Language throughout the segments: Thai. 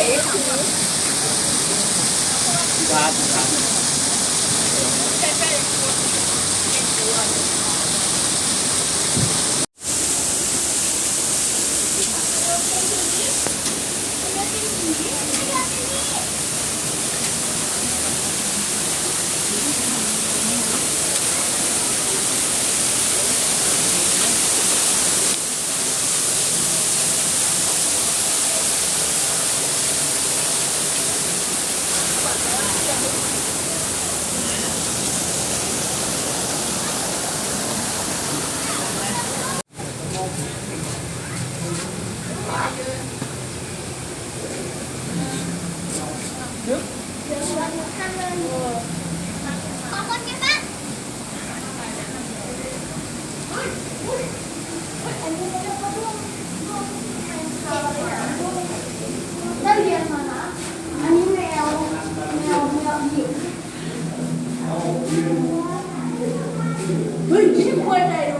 ค รับครับขอคนกันบ้างได้เรียนมานะ อันนี้แมว แมวแมวหญิงเฮ้ยไม่ควรใจดู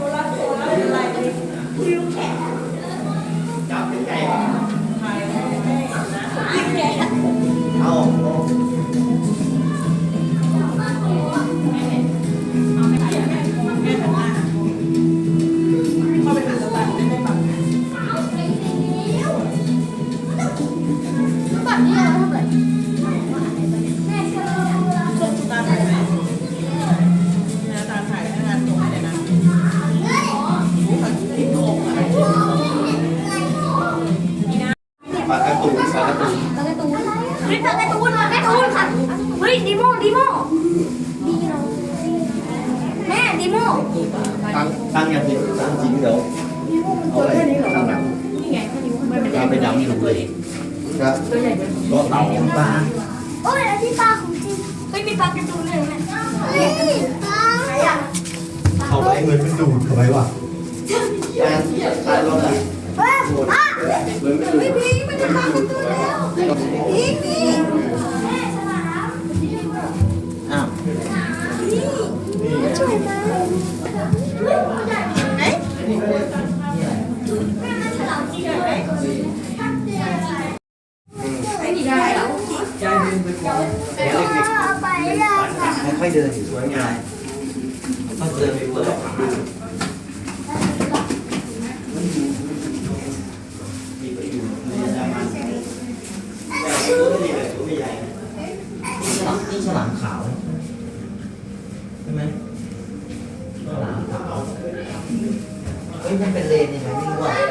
แล้ว การะตูนปลาการะตูนปากการ์ตูนเฮ้ยปาการ์ตูนปาการ์ตูนค่ะเฮ้ยดิโมดิโมแม่ดิโมตั้งตั้งยังจริงตั้งจริงเดี๋ยวเอาไปตั้งหนังเอาไปดำดูเลยครับก็เต่าปลาโอ้ยอันนี้ปลาของจริงเฮ้ยมีปลาการ์ตูนเลยแม่ปลาไหนอะเอาไปเงินมันดูดเข้าไปว่ะการขายรถอะเฮ้ยอะเงินมันดูไม่ดพีมันจะปลาการ์ตูนแล้วพีพีแม่ฉลามอ้าวช่หริงด้วยไอ้นี่ได้แล้วยาเดินไปก่ อนเด็กเอาไปแล้วค่ะๆค่อยๆเดินสวยงามต้องเดินไปเปิดดูมีประโยชน์ไม่ได้มันแต่ตัวไม่ใหญ่ตัวไม่ใหญ่นี่ฉลามนี่ฉลามขาวใช่ไหมฉลามขาว เฮ้ยมันเป็นเลนยังไงไม่รู้อะเวล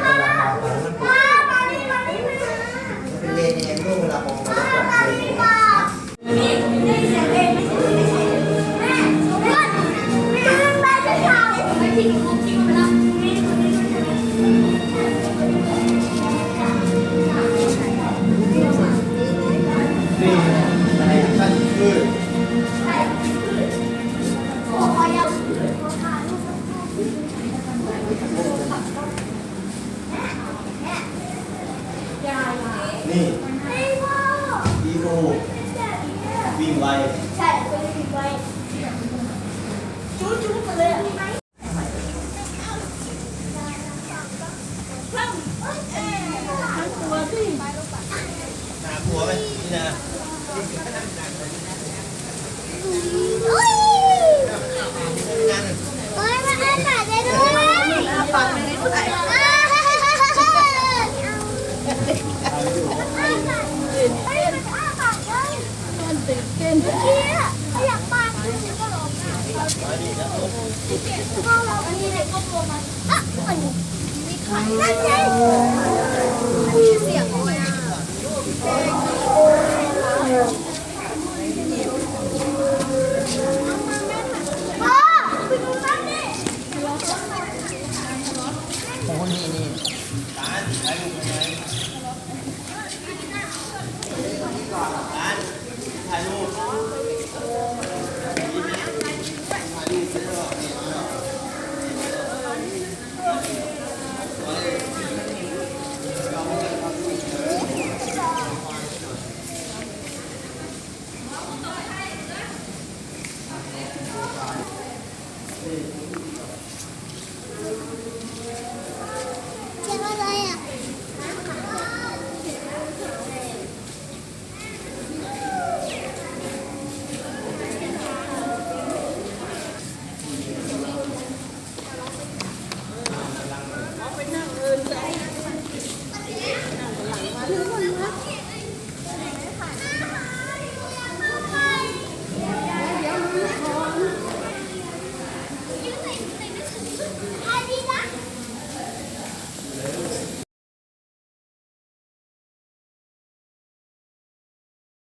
นี่ไม่ว่าอีโมวิ่งไวใช่ตัวนี้ผิดไว้จู๊จู๊มาเลยอะตัวที่หาผัวไหมนี่นะอุ้ยงานโอ้ยมาอ่านหนังได้ด้วยฟังไม่ได้ด้วยอ่าฮ่าฮ่าฮ่าฮ่าฮ่าอ้าปากเฮ้ยมันอ้าปากเลยมันตื่ นเมื่อกี้อยากปากเลยก็รองไห้ก็เราอันนี้เลยก็ตัวมันอะมันมีไข่นั่นไงมีเสียงด้วยอะพ่อไปดูนั่นดิโอ้นี่นี่ ถ่ายรูป